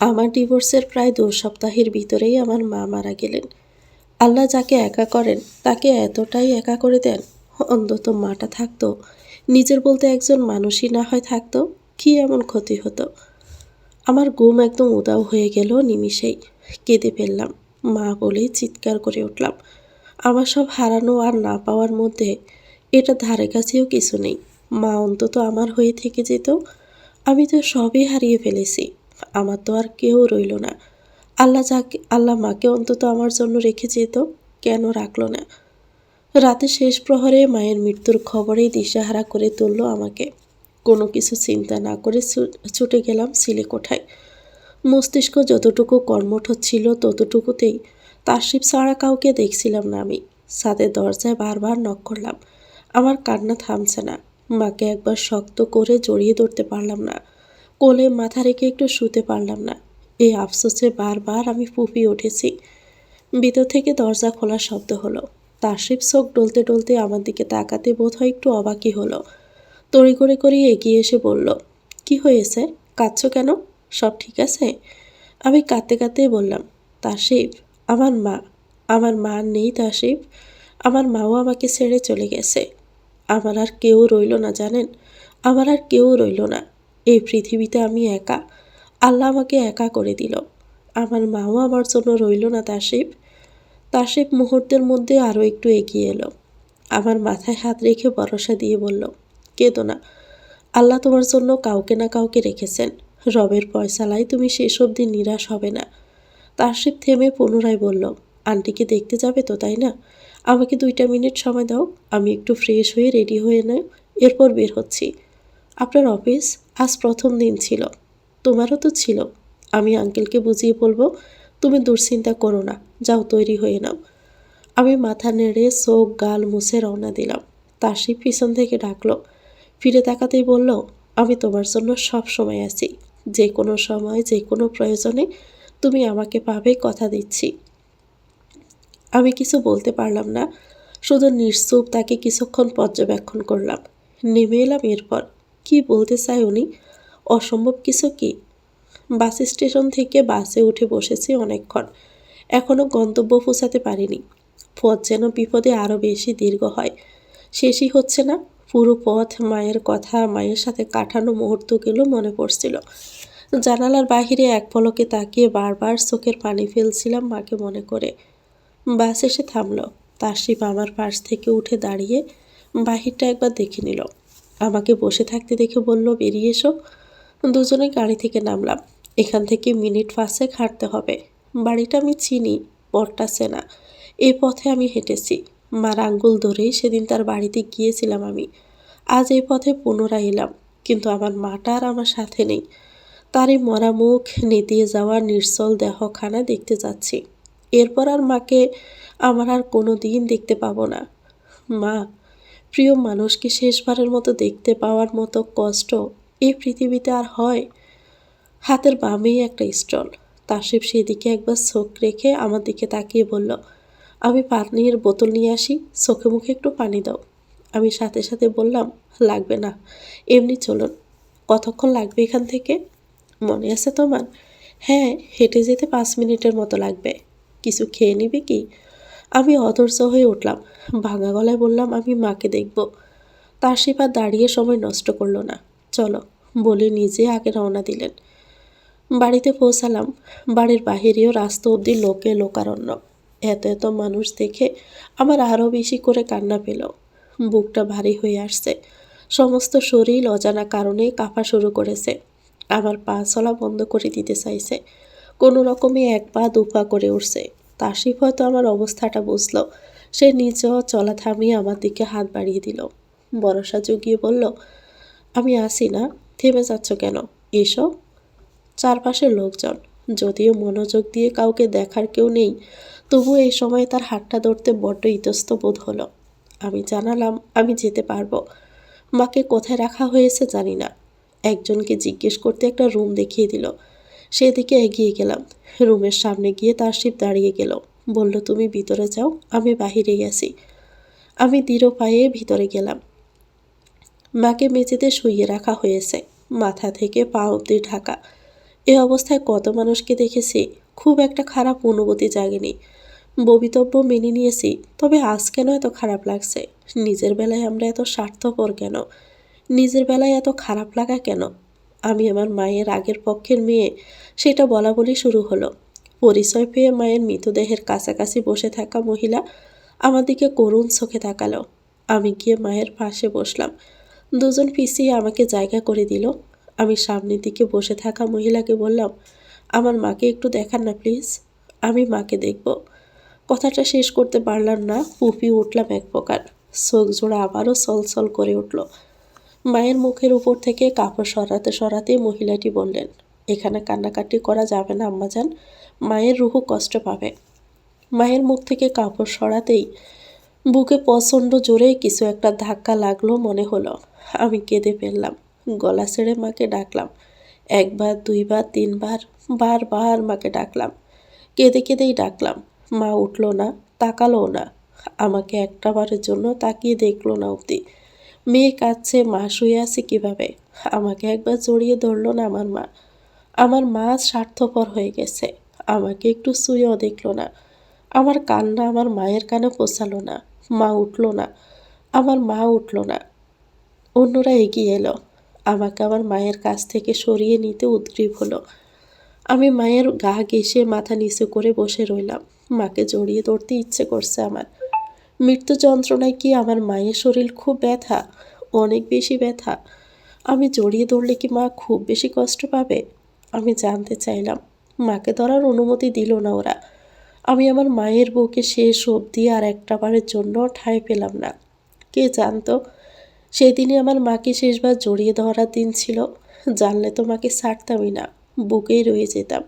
আমার ডিভোর্সের প্রায় দু সপ্তাহের ভিতরেই আমার মা মারা গেলেন। আল্লাহ যাকে একা করেন, তাকে এতটাই একা করে দেন, অন্তত মাটা থাকতো, নিজের বলতে একজন মানুষই না হয় থাকতো, কি এমন ক্ষতি হতো? আমার ঘুম একদম উদাও হয়ে গেল নিমিষেই, কেঁদে ফেললাম, মা বলেই চিৎকার করে উঠলাম। আমার সব হারানো আর না পাওয়ার মধ্যে এটা ধারে কাছেও কিছু নেই, মা অন্তত আমার হয়ে থেকে যেত, আমি তো সবই হারিয়ে ফেলেছি। আমার তো আর কেউ রইল না। আল্লাহ যাকে, আল্লাহ মাকে অন্তত আমার জন্য রেখে যেত, কেন রাখল না? রাতে শেষ প্রহরে মায়ের মৃত্যুর খবরেই দিশাহারা করে তুললো আমাকে। কোনো কিছু চিন্তা না করে ছুটে গেলাম সিলেকোঠায় মস্তিষ্ক যতটুকু কর্মঠ ছিল ততটুকুতেই। তাসিফ ছাড়া কাউকে দেখছিলাম না আমি। ছাদের দরজায় বারবার নক করলাম। আমার কান্না থামছে না। মাকে একবার শক্ত করে জড়িয়ে ধরতে পারলাম না। কোলে মাথা রেখে একটু শুতে পারলাম না। এই আফসোসে বারবার আমি ফুপিয়ে উঠেছি। ভিতর থেকে দরজা খোলার শব্দ হলো। তাসিফ চোখ ডলতে ডলতে আমার দিকে তাকাতে বোধহয় একটু অবাকই হলো। তড়ি করে করে এগিয়ে এসে বলল, কি হয়েছে? কাঁদছো কেন? সব ঠিক আছে? আমি কাঁদতে কাঁদতেই বললাম তাসিফ আমার মা আমার মা নেই তাসিফ আমার মাও আমাকে ছেড়ে চলে গেছে। আমার আর কেউ রইল না, জানেন? আমার আর কেউ রইল না। এই পৃথিবীতে আমি একা। আল্লাহ আমাকে একা করে দিল। আমার মাও আমার জন্য রইল না তাসিফ তাসিফ মুহূর্তের মধ্যে আরও একটু এগিয়ে এলো। আমার মাথায় হাত রেখে ভরসা দিয়ে বলল, কেঁদো না। আল্লাহ তোমার জন্য কাউকে না কাউকে রেখেছেন। রবের পয়সালায় তুমি শেষ অবধি নিরাশ হবে না। তাসিফ থেমে পুনরায় বলল আন্টিকে দেখতে যাবে তো, তাই না? আমাকে দুইটা মিনিট সময় দাও। আমি একটু ফ্রেশ হয়ে রেডি হয়ে নেয় এরপর বের হচ্ছি। আপনার অফিস? আজ প্রথম দিন ছিল। তোমারও তো ছিল। আমি আঙ্কেলকে বুঝিয়ে বলব, তুমি দুশ্চিন্তা করো না, যাও তৈরি হয়ে নাও। আমি মাথা নেড়ে চোখ, গাল মুছে রওনা দিলাম। তাসি পিছন থেকে ডাকলো। ফিরে তাকাতেই বলল, আমি তোমার জন্য সব সময় আছি। যে কোনো সময়, যে কোনো প্রয়োজনে তুমি আমাকে পাবে, কথা দিচ্ছি। আমি কিছু বলতে পারলাম না। শুধু নিশ্চুপ তাকে কিছুক্ষণ পর্যবেক্ষণ করলাম। নেমে এলাম এরপর। কি বলতে চায় উনি? অসম্ভব কিছু কি? বাস স্টেশন থেকে বাসে উঠে বসেছি অনেকক্ষণ। এখনও গন্তব্য পৌঁছাতে পারিনি। পথ যেন বিপদে আরও বেশি দীর্ঘ হয়। শেষই হচ্ছে না। পুরো পথ মায়ের কথা, মায়ের সাথে কাটানো মুহূর্তগুলো মনে পড়ছিল। জানালার বাহিরে এক পলকে তাকিয়ে বারবার চোখের পানি ফেলছিলাম মাকে মনে করে। বাস এসে থামলো। তাসিফ আমার পাশ থেকে উঠে দাঁড়িয়ে বাহিরটা একবার দেখে নিল। আমাকে বসে থাকতে দেখে বলল, বেরিয়ে এসো। দুজনে গাড়ি থেকে নামলাম। এখান থেকে মিনিট পাঁচেক হাঁটতে হবে। বাড়িটা আমি চিনি পথটা চেনা এই পথে আমি হেঁটেছি। মার আঙ্গুল ধরেই সেদিন তার বাড়িতে গিয়েছিলাম আমি। আজ এই পথে পুনরায় এলাম, কিন্তু আমার মাটা আর আমার সাথে নেই। তারই মরা মুখ নেতিয়ে যাওয়া নির্সল দেহখানা দেখতে যাচ্ছি। এরপর আর মাকে আমার আর কোনো দিন দেখতে পাবো না। মা প্রিয় মানুষকে শেষবারের মতো দেখতে পাওয়ার মতো কষ্ট এই পৃথিবীতে আর হয়? হাতের বামেই একটা স্টল। তাসিফ সেদিকে একবার চোখ রেখে আমার দিকে তাকিয়ে বলল, আমি পানির বোতল নিয়ে আসি, চোখে মুখে একটু পানি দাও। আমি সাথে সাথে বললাম, লাগবে না, এমনি চলুন। কতক্ষণ লাগবে এখান থেকে? মনে আছে তোমার। হ্যাঁ হেঁটে যেতে পাঁচ মিনিটের মতো লাগবে। কিছু খেয়ে নিবে কি? আমি অধৈর্য হয়ে উঠলাম। ভাঙা গলায় বললাম, আমি মাকে দেখব। তার সেবার দাঁড়িয়ে সময় নষ্ট করল না। চলো, বলে নিজে আগে রওনা দিলেন। বাড়িতে পৌঁছালাম। বাড়ির বাহিরেও রাস্তা অবধি লোকে লোকারণ্য। এত এত মানুষ দেখে আমার আরও বেশি করে কান্না পেল। বুকটা ভারী হয়ে আসছে। সমস্ত শরীর অজানা কারণে কাঁপা শুরু করেছে। আমার পা চলা বন্ধ করে দিতে চাইছে। কোনো রকমে এক পা দু পা করে উঠছে। তাসিফ হয়তো আমার অবস্থাটা বুঝলো। সে নিজেও চলা থামিয়ে আমার দিকে হাত বাড়িয়ে দিল। বরসা জুগিয়ে বলল, আমি আসি না, থেমে যাচ্ছ কেন? এসো। চারপাশের লোকজন, যদিও মনোযোগ দিয়ে কাউকে দেখার কেউ নেই তবু এই সময় তার হাতটা ধরতে বড্ড ইতস্ত বোধ হলো। আমি জানালাম, আমি যেতে পারব। মাকে কোথায় রাখা হয়েছে জানি না। একজনকে জিজ্ঞেস করতে একটা রুম দেখিয়ে দিল। সেদিকে এগিয়ে গেলাম। রুমের সামনে গিয়ে তার শিব দাঁড়িয়ে গেল। বলল, তুমি ভিতরে যাও, আমি বাহিরে গেছি আমি দৃঢ় পায়ে ভিতরে গেলাম। মাকে মেঝেতে শুইয়ে রাখা হয়েছে, মাথা থেকে পা অব্দি ঢাকা। এ অবস্থায় কত মানুষকে দেখেছি, খুব একটা খারাপ অনুভূতি জাগেনি। ববিতব্য মেনে নিয়েছি, তবে আজ কেন এত খারাপ লাগছে? নিজের বেলায় আমরা এত স্বার্থপর কেন? নিজের বেলায় এত খারাপ লাগা কেন? আমি আমার মায়ের আগের পক্ষের মেয়ে। সেটা বলা বলি শুরু হলো। পরিচয় পেয়ে মায়ের মৃতদেহের কাছাকাছি বসে থাকা মহিলা আমার দিকে করুণ চোখে তাকালো। আমি গিয়ে মায়ের পাশে বসলাম। দুজন পিছিয়ে আমাকে জায়গা করে দিল। আমি সামনের দিকে বসে থাকা মহিলাকে বললাম, আমার মাকে একটু দেখান না প্লিজ। আমি মাকে দেখব। কথাটা শেষ করতে পারলাম না। পুপি উঠলাম এক প্রকার। চোখ জোড়া আবারও সলসল করে উঠল। মায়ের মুখের উপর থেকে কাপড় সরাতে সরাতে মহিলাটি বললেন, এখানে কান্নাকাটি করা যাবে না, আম্মাজান। মায়ের রুহু কষ্ট পাবে। মায়ের মুখ থেকে কাপড় সরাতেই বুকে প্রচণ্ড জোরে কিছু একটা ধাক্কা লাগল মনে হলো। আমি কেঁদে ফেললাম, গলা ছেড়ে মাকে ডাকলাম। একবার, দুইবার, তিনবার, বারবার মাকে ডাকলাম। কেঁদে কেঁদেই ডাকলাম, মা উঠল না, তাকালোও না। আমাকে একটা বারের জন্য তাকিয়ে দেখল না অবধি। মেয়ে কাঁদছে, মা শুয়ে আছে কীভাবে? আমাকে একবার জড়িয়ে ধরলো না আমার মা। আমার মা স্বার্থপর হয়ে গেছে। আমাকে একটু শুয়েও দেখল না। আমার কান্না আমার মায়ের কানে পৌঁছালো না। মা উঠল না। আমার মা উঠল না। অন্যরা এগিয়ে এলো। আমাকে আমার মায়ের কাছ থেকে সরিয়ে নিতে উদ্গ্রীব হলো। আমি মায়ের গা ঘেঁষে মাথা নিচু করে বসে রইলাম। মাকে জড়িয়ে ধরতে ইচ্ছে করছে আমার। মৃত্যু যন্ত্রণায় কি আমার মায়ের শরীর খুব ব্যথা? অনেক বেশি ব্যথা। আমি জড়িয়ে ধরলে কি মা খুব বেশি কষ্ট পাবে? আমি জানতে চাইলাম। মাকে ধরার অনুমতি দিল না ওরা। আমি আমার মায়ের বউকে শেষ অবধি আর একটা বারের জন্য ঠাঁই পেলাম না। কে জানতো? সেদিনই আমার মাকে শেষবার জড়িয়ে ধরার দিন ছিল। জানলে তো মাকে ছাড়তামই না। বুকেই রয়ে যেতাম।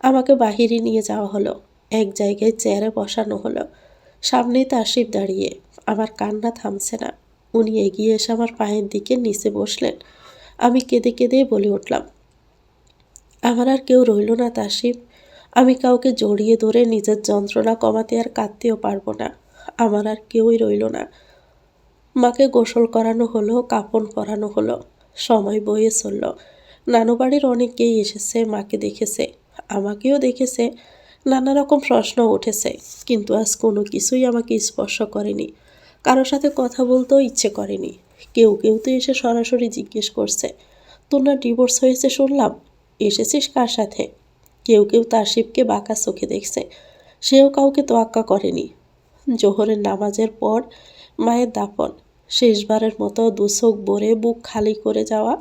আমাকে বাহিরে নিয়ে যাওয়া হলো। এক জায়গায় চেয়ারে বসানো হলো। সামনেই তাসিফ দাঁড়িয়ে। আমার কান্না থামছে না। উনি এগিয়ে এসে আমার পায়ের দিকে নিচে বসলেন। আমি কেঁদে কেঁদে বলে উঠলাম, আমার আর কেউ রইল না তাসিফ আমি কাউকে জড়িয়ে ধরে নিজের যন্ত্রণা কমাতে আর কাঁদতেও পারব না। আমার আর কেউই রইল না। মাকে গোসল করানো হলো কাপড় পরানো হলো। সময় বয়ে চলল। নানু বাড়ির অনেকেই এসেছে, মাকে দেখেছে। আমাকেও দেখেছে। নানা রকম প্রশ্ন উঠেছে, কিন্তু আজ কোনো কিছুই আমাকে স্পর্শ করেনি। কারোর সাথে কথা বলতেও ইচ্ছে করেনি। কেউ কেউ তো এসে সরাসরি জিজ্ঞেস করছে তোর না ডিভোর্স হয়েছে শুনলাম, এসেছিস কার সাথে? কেউ কেউ তার শিবকে বাঁকা চোখে দেখছে, সেও কাউকে তোয়াক্কা করেনি। জোহরের নামাজের পর মায়ের দাফন, শেষবারের মতো দুচোখ ভরে বুক খালি করে যাওয়া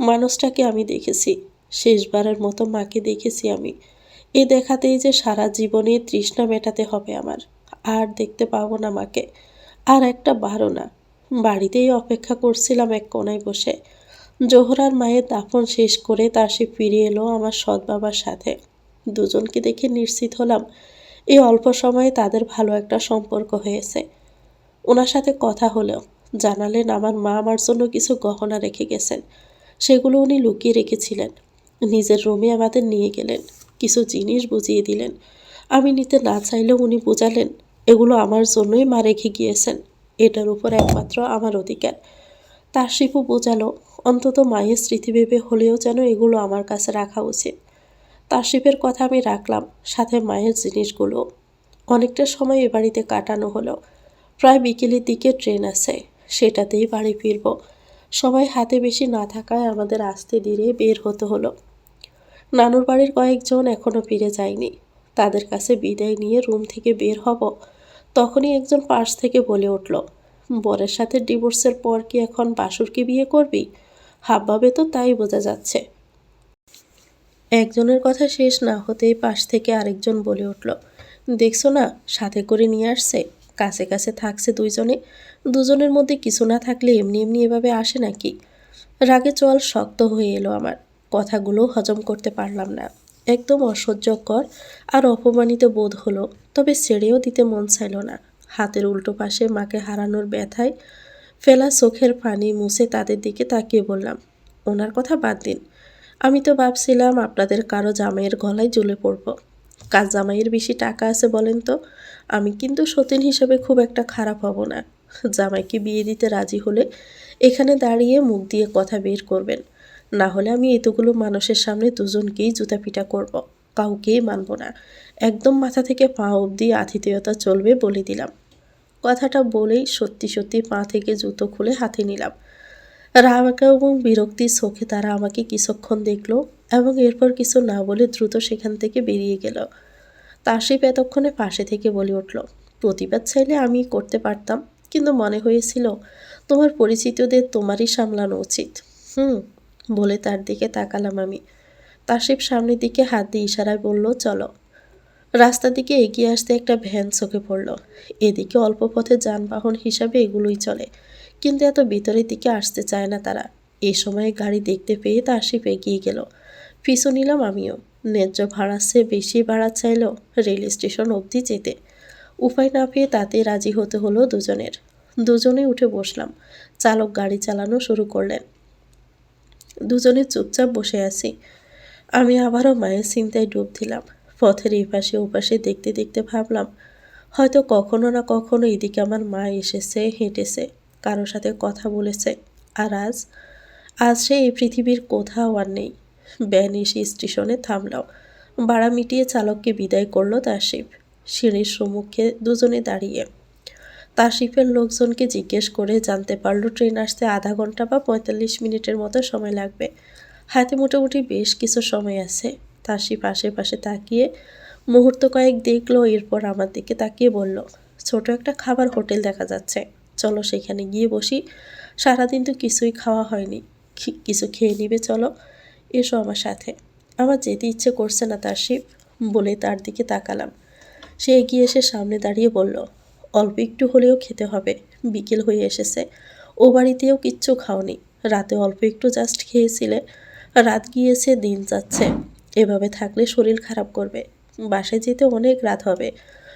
মানুষটাকে আমি দেখেছি, শেষবারের মতো মাকে দেখেছি আমি। এ দেখাতেই যে সারা জীবনে তৃষ্ণা মেটাতে হবে আমার। আর দেখতে পাবো না মাকে। আর একটা বারো না। বাড়িতেই অপেক্ষা করছিলাম এক কোনায় বসে। জোহরার মায়ের দাফন শেষ করে তার সে ফিরে এলো আমার সৎ বাবার সাথে। দুজনকে দেখে নিশ্চিত হলাম এই অল্প সময়ে তাদের ভালো একটা সম্পর্ক হয়েছে। ওনার সাথে কথা হলো, জানালেন আমার মা আমার জন্য কিছু গহনা রেখে গেছেন। সেগুলো উনি লুকিয়ে রেখেছিলেন। নিজের রুমে আমাদের নিয়ে গেলেন। কিছু জিনিস বুঝিয়ে দিলেন। আমি নিতে না চাইলেও উনি বোঝালেন, এগুলো আমার জন্যই মা রেখে গিয়েছেন। এটার উপর একমাত্র আমার অধিকার। তার শিপু বোঝালো, অন্তত মায়ের স্মৃতি ভেবে হলেও যেন এগুলো আমার কাছে রাখা উচিত। তাসিফের কথা আমি রাখলাম, সাথে মায়ের জিনিসগুলো। অনেকটা সময় এ বাড়িতে কাটানো হলো। প্রায় বিকেলের দিকে ট্রেন আছে, সেটাতেই বাড়ি ফিরব। সবাই হাতে বেশি না থাকায় আমাদের আসতে ধীরে বের হতে হলো। নানুর বাড়ির কয়েকজন এখনও ফিরে যায়নি। তাদের কাছে বিদায় নিয়ে রুম থেকে বের হব। তখনই একজন পাশ থেকে বলে উঠল, বরের সাথে ডিভোর্সের পর কি এখন বাসুরকে বিয়ে করবি? হাবভাবে তো তাই বোঝা যাচ্ছে। একজনের কথা শেষ না হতেই পাশ থেকে আরেকজন বলে উঠল, দেখছ না, সাথে করে নিয়ে আসছে, কাছে কাছে থাকছে দুইজনে। দুজনের মধ্যে কিছু না থাকলে এমনি এমনি এভাবে আসে নাকি? রাগে চল শক্ত হয়ে এলো আমার। কথাগুলো হজম করতে পারলাম না। একদম অসহ্যকর আর অপমানিত বোধ হলো, তবে ছেড়েও দিতে মন চাইল না। হাতের উল্টো পাশে মাকে হারানোর ব্যথায় ফেলা চোখের পানি মুছে তাদের দিকে তাকিয়ে বললাম, ওনার কথা বাদ দিন। আমি তো ভাবছিলাম আপনাদের কারও জামাইয়ের গলায় জ্বলে পড়ব। কাজ জামাইয়ের বেশি টাকা আছে বলেন তো? আমি কিন্তু সতীন হিসেবে খুব একটা খারাপ হব না। জামাইকে বিয়ে দিতে রাজি হলে এখানে দাঁড়িয়ে মুখ দিয়ে কথা বের করবেন। না হলে আমি এতগুলো মানুষের সামনে দুজনকেই জুতা পিটা করব। কাউকেই মানব না। একদম মাথা থেকে পা অবধি আতিথেয়তা চলবে বলে দিলাম। কথাটা বলেই সত্যি সত্যি পা থেকে জুতো খুলে হাতে নিলাম। রাগ এবং বিরক্তির চোখে তারা আমাকে কিছুক্ষণ দেখল এবং এরপর কিছু না বলে দ্রুত সেখান থেকে বেরিয়ে গেল। তাসিফ এতক্ষণে পাশে থেকে বলে উঠল, প্রতিবাদ চাইলে আমি করতে পারতাম, কিন্তু মনে হয়েছিল তোমার পরিচিতদের তোমারই সামলানো উচিত। হুম বলে তার দিকে তাকালাম আমি। তাসিফ সামনের দিকে হাত দিয়ে ইশারায় বলল, চলো। রাস্তা দিকে এগিয়ে আসতে একটা ভ্যান চোখে পড়ল। এদিকে অল্প পথে যানবাহন হিসাবে এগুলোই চলে, কিন্তু এত ভিতরের দিকে আসতে চায় না তারা। এ সময় গাড়ি দেখতে পেয়ে তাসিফ এগিয়ে গেল। পিছু নিলাম আমিও। ন্যায্য ভাড়ার চেয়ে বেশি ভাড়া চাইল রেল স্টেশন অবধি যেতে। উপায় না পেয়ে তাতে রাজি হতে হলো দুজনের। দুজনে উঠে বসলাম। চালক গাড়ি চালানো শুরু করলেন। দুজনে চুপচাপ বসে আছি। আমি আবারও মায়ের চিন্তায় ডুব দিলাম। পথের এপাশে ওপাশে দেখতে দেখতে ভাবলাম, হয়তো কখনো না কখনো এদিকে আমার মা এসেছে, হেঁটেছে কারও সাথে কথা বলেছে। আর আজ? আজ সে এই পৃথিবীর কোথাও আর নেই। ব্যান এসে স্টেশনে থামলাম। ভাড়া মিটিয়ে চালককে বিদায় করল তাসিফ সিঁড়ির সম্মুখে দুজনে দাঁড়িয়ে তাসিফের লোকজনকে জিজ্ঞেস করে জানতে পারল ট্রেন আসতে আধা ঘণ্টা বা পঁয়তাল্লিশ মিনিটের মতো সময় লাগবে। হাতে মোটামুটি বেশ কিছু সময় আছে। তাসিফ আশেপাশে তাকিয়ে মুহূর্ত কয়েক দেখল, এরপর আমার দিকে তাকিয়ে বলল, ছোট একটা খাবার হোটেল দেখা যাচ্ছে। চলো সেখানে গিয়ে বসি। সারাদিন তো কিছুই খাওয়া হয়নি। কিছু খেয়ে নিবে, চলো। এসো আমার সাথে। আমার যেতে ইচ্ছে করছে না তার শিব বলে তার দিকে তাকালাম। সে এগিয়ে এসে সামনে দাঁড়িয়ে বলল অল্প একটু হলেও খেতে হবে। বিকেল হয়ে এসেছে। ও বাড়িতেও কিচ্ছু খাওনি। রাতে অল্প একটু জাস্ট খেয়েছিলে। রাত গিয়েছে, দিন যাচ্ছে। এভাবে থাকলে শরীর খারাপ করবে। বাসায় যেতে অনেক রাত হবে।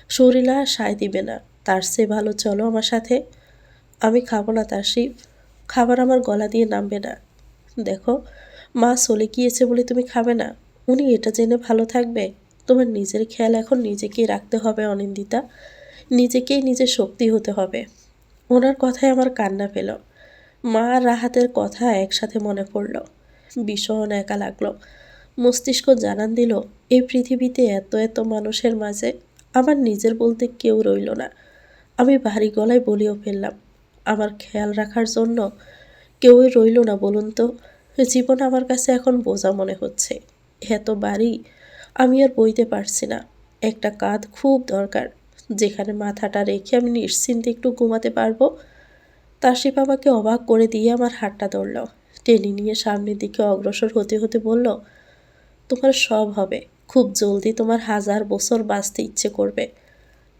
শরীর আর সায় দিবে না। তার সে ভালো চলো আমার সাথে। আমি খাব না তার শিব খাবার আমার গলা দিয়ে নামবে না। দেখো, মা চলে গিয়েছে বলে তুমি খাবে না। উনি এটা জেনে ভালো থাকবে। তোমার নিজের খেয়াল এখন নিজেকেই রাখতে হবে অনিন্দিতা। নিজেকেই নিজের শক্তি হতে হবে। ওনার কথায় আমার কান্না পেল। মা আর রাহাতের কথা একসাথে মনে পড়ল। ভীষণ একা লাগল। মস্তিষ্ক জানান দিল এই পৃথিবীতে এত এত মানুষের মাঝে আমার নিজের বলতে কেউ রইল না। আমি ভারী গলায় বলিও ফেললাম, আমার খেয়াল রাখার জন্য কেউই রইল না বলুন তো? জীবন আমার কাছে এখন বোঝা মনে হচ্ছে। এত বাড়ি আমি আর বইতে পারছি না। একটা কাঁধ খুব দরকার। যেখানে মাথাটা রেখে আমি নিশ্চিন্তে একটু ঘুমাতে পারব। তাসিফ আমাকে অবাক করে দিয়ে আমার হাতটা ধরল। টেনে নিয়ে সামনের দিকে অগ্রসর হতে হতে বলল, তোমার সব হবে। খুব জলদি তোমার হাজার বছর বাঁচতে ইচ্ছে করবে।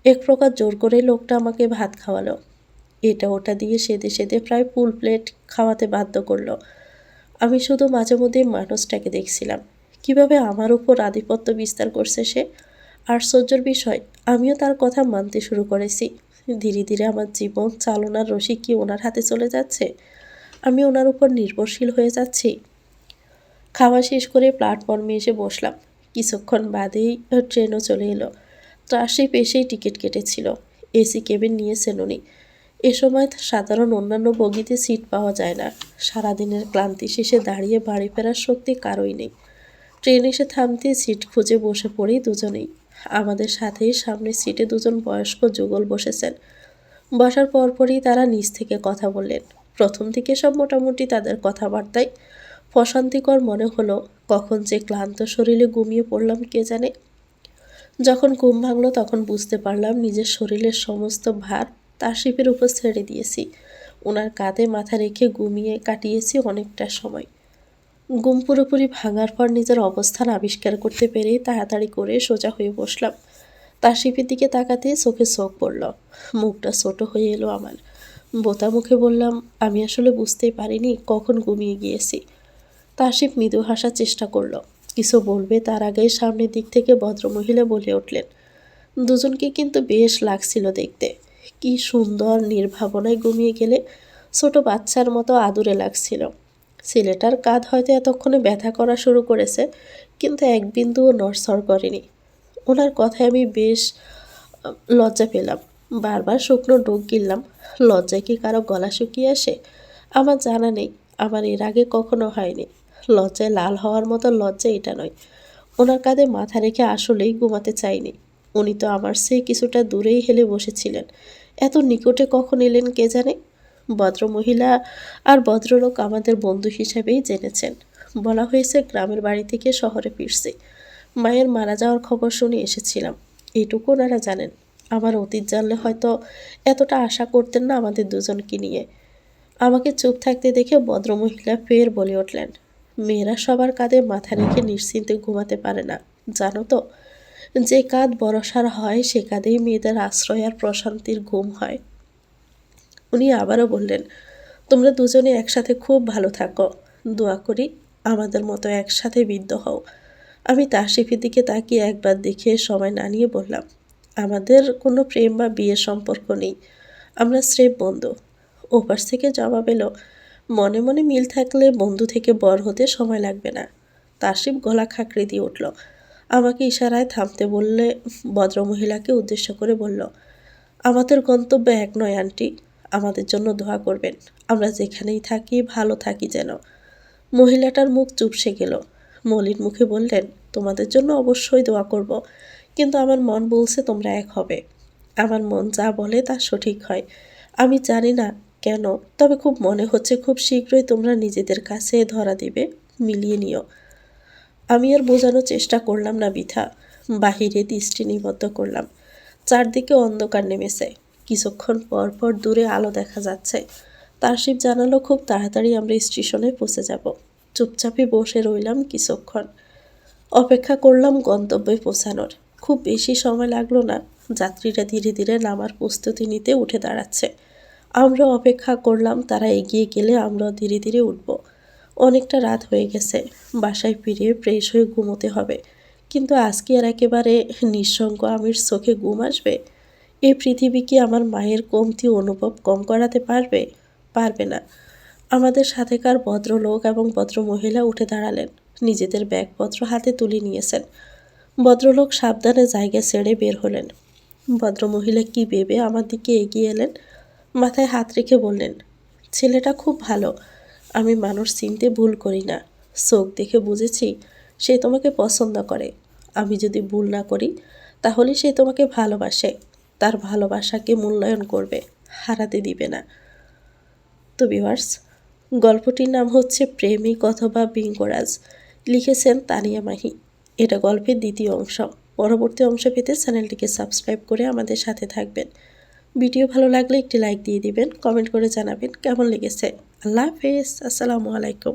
এক প্রকার জোর করে লোকটা আমাকে ভাত খাওয়ালো। এটা ওটা দিয়ে সেদে সেদে প্রায় ফুল প্লেট খাওয়াতে বাধ্য করল। আমি শুধু মাঝে মধ্যে মানুষটাকে দেখছিলাম। কীভাবে আমার উপর আধিপত্য বিস্তার করছে সে? আশ্চর্যের বিষয়, আমিও তার কথা মানতে শুরু করেছি। ধীরে ধীরে আমার জীবন চালনার রশি কি ওনার হাতে চলে যাচ্ছে? আমি ওনার উপর নির্ভরশীল হয়ে যাচ্ছি। খাওয়া শেষ করে প্ল্যাটফর্মে এসে বসলাম। কিছুক্ষণ বাদেই ট্রেনও চলে এলো। ট্রাশিপ এসেই টিকিট কেটেছিল। এসি কেবিন নিয়েছেন উনি। এ সময় সাধারণ অন্যান্য বগিতে সিট পাওয়া যায় না। সারাদিনের ক্লান্তি শেষে দাঁড়িয়ে বাড়ি ফেরার শক্তি কারোই নেই। ট্রেন এসে থামতে সিট খুঁজে বসে পড়ি দুজনেই। আমাদের সাথেই সামনের সিটে দুজন বয়স্ক যুগল বসেছেন। বসার পরপরই তারা নিজ থেকে কথা বললেন। প্রথম থেকে সব মোটামুটি তাদের কথাবার্তায় প্রশান্তিকর মনে হলো, কখন যে ক্লান্ত শরীরে ঘুমিয়ে পড়লাম কে জানে। যখন ঘুম ভাঙলো তখন বুঝতে পারলাম নিজের শরীরের সমস্ত ভার তার শিপের উপর ছেড়ে দিয়েছি। ওনার কাঁধে মাথা রেখে ঘুমিয়ে কাটিয়েছি অনেকটা সময়। ঘুম পুরোপুরি ভাঙার পর নিজের অবস্থান আবিষ্কার করতে পেরে তাড়াতাড়ি করে সোজা হয়ে বসলাম। তার শিপের দিকে তাকাতে চোখে চোখ পড়ল। মুখটা ছোট হয়ে এলো আমার। বোতা মুখে বললাম, আমি আসলে বুঝতেই পারিনি কখন ঘুমিয়ে গিয়েছি। তাসিফ মৃদু হাসার চেষ্টা করল। কিছু বলবে তার আগেই সামনের দিক থেকে ভদ্রমহিলা বলে উঠলেন। দুজনকে কিন্তু বেশ লাগছিল দেখতে। কি সুন্দর নির্ভাবনায় ঘুমিয়ে গেলে ছোট বাচ্চার মতো আদুরে লাগছিল। ছেলেটার কাঁধ হয়তো এতক্ষণে ব্যথা করা শুরু করেছে, কিন্তু এক বিন্দুও নড়সড় করেনি। ওনার কথায় আমি বেশ লজ্জা পেলাম। বারবার শুকনো ডোক গিললাম। লজ্জায় কি কারও গলা শুকিয়ে আসে? আমার জানা নেই। আমার এর আগে কখনো হয়নি। লজ্জায় লাল হওয়ার মতো লজ্জা এটা নয়। ওনার কাঁধে মাথা রেখে আসলেই ঘুমাতে চাইনি। উনি তো আমার সে কিছুটা দূরেই হেলে বসেছিলেন। এত নিকটে কখন এলেন কে জানে? ভদ্রমহিলা আর ভদ্রলোক আমাদের বন্ধু হিসেবেই জেনেছেন। বলা হয়েছে, গ্রামের বাড়ি থেকে শহরে ফিরছি। মায়ের মারা যাওয়ার খবর শুনে এসেছিলাম। এটুকু ওনারা জানেন। আমার অতীত জানলে হয়তো এতটা আশা করতেন না আমাদের দুজনকে নিয়ে। আমাকে চুপ থাকতে দেখে ভদ্রমহিলা ফের বলে উঠলেন, মেয়েরা সবার কাঁধে মাথা রেখে নিশ্চিন্তে ঘুমাতে পারে না, জানো তো? যে কাঁধ বরসার হয়, সে কাঁধেই মেয়েদের আশ্রয় আর প্রশান্তির ঘুম হয়। উনি আবারও বললেন, তোমরা দুজনে একসাথে খুব ভালো থাকো। দোয়া করি আমাদের মতো একসাথে বিদ্ধ হও। আমি তাসিফের দিকে তাকিয়ে একবার দেখে সময় না নিয়ে বললাম, আমাদের কোনো প্রেম বা বিয়ের সম্পর্ক নেই। আমরা স্রেফ বন্ধু। ওপাশ থেকে জবাব এলো, মনে মনে মিল থাকলে বন্ধু থেকে বর হতে সময় লাগবে না। তাসিফ গলা খাঁকড়ে দিয়ে উঠল, আমাকে ইশারায় থামতে বললে ভদ্রমহিলাকে উদ্দেশ্য করে বলল, আমাদের গন্তব্য এক নয়, আন্টি। আমাদের জন্য দোয়া করবেন। আমরা যেখানেই থাকি, ভালো থাকি যেন। মহিলাটার মুখ চুপসে গেল। মলিন মুখে বললেন, তোমাদের জন্য অবশ্যই দোয়া করব। কিন্তু আমার মন বলছে তোমরা এক হবে। আমার মন যা বলে তা সঠিক হয়। আমি জানি না কেন, তবে খুব মনে হচ্ছে খুব শীঘ্রই তোমরা নিজেদের কাছে ধরা দিবে। মিলিয়ে নিও। আমি আর বোঝানোর চেষ্টা করলাম না বৃথা। বাহিরে দৃষ্টি নিবদ্ধ করলাম। চারদিকে অন্ধকার নেমেছে। কিছুক্ষণ পর পর দূরে আলো দেখা যাচ্ছে। তারশিব জানালো, খুব তাড়াতাড়ি আমরা স্টেশনে পৌঁছে যাব। চুপচাপে বসে রইলাম কিছুক্ষণ। অপেক্ষা করলাম গন্তব্যে পৌঁছানোর। খুব বেশি সময় লাগল না। যাত্রীরা ধীরে ধীরে নামার প্রস্তুতি নিতে উঠে দাঁড়াচ্ছে। আমরা অপেক্ষা করলাম, তারা এগিয়ে গেলে আমরাও ধীরে ধীরে উঠব। অনেকটা রাত হয়ে গেছে। বাসায় ফিরে ফ্রেশ হয়ে ঘুমোতে হবে। কিন্তু আজকে আর একেবারে নিঃসঙ্গ আমির চোখে ঘুম আসবে? এই পৃথিবী কি আমার মায়ের কমতি অনুভব কম করাতে পারবে? পারবে না। আমাদের সাথেকার ভদ্রলোক এবং ভদ্রমহিলা উঠে দাঁড়ালেন। নিজেদের ব্যাগপত্র হাতে তুলে নিয়েছেন। ভদ্রলোক সাবধানে জায়গা ছেড়ে বের হলেন। ভদ্রমহিলা কি ভেবে আমার দিকে এগিয়ে এলেন? মাথায় হাত রেখে বললেন, ছেলেটা খুব ভালো। আমি মানুষ চিনতে ভুল করি না। চোখ দেখে বুঝেছি সে তোমাকে পছন্দ করে। আমি যদি ভুল না করি, তাহলে সে তোমাকে ভালোবাসে। তার ভালোবাসাকে মূল্যায়ন করবে, হারাতে দিবে না। তো ভিউয়ার্স গল্পটির নাম হচ্ছে প্রেমিক অথবা বিঙ্গরাজ লিখেছেন তানিয়া মাহি। এটা গল্পের দ্বিতীয় অংশ। পরবর্তী অংশ পেতে চ্যানেলটিকে সাবস্ক্রাইব করে আমাদের সাথে থাকবেন। ভিডিও ভালো লাগলে একটি লাইক দিয়ে দিবেন, কমেন্ট করে জানাবেন কেমন লেগেছে। আল্লাহ হাফেজ, আসসালামু আলাইকুম।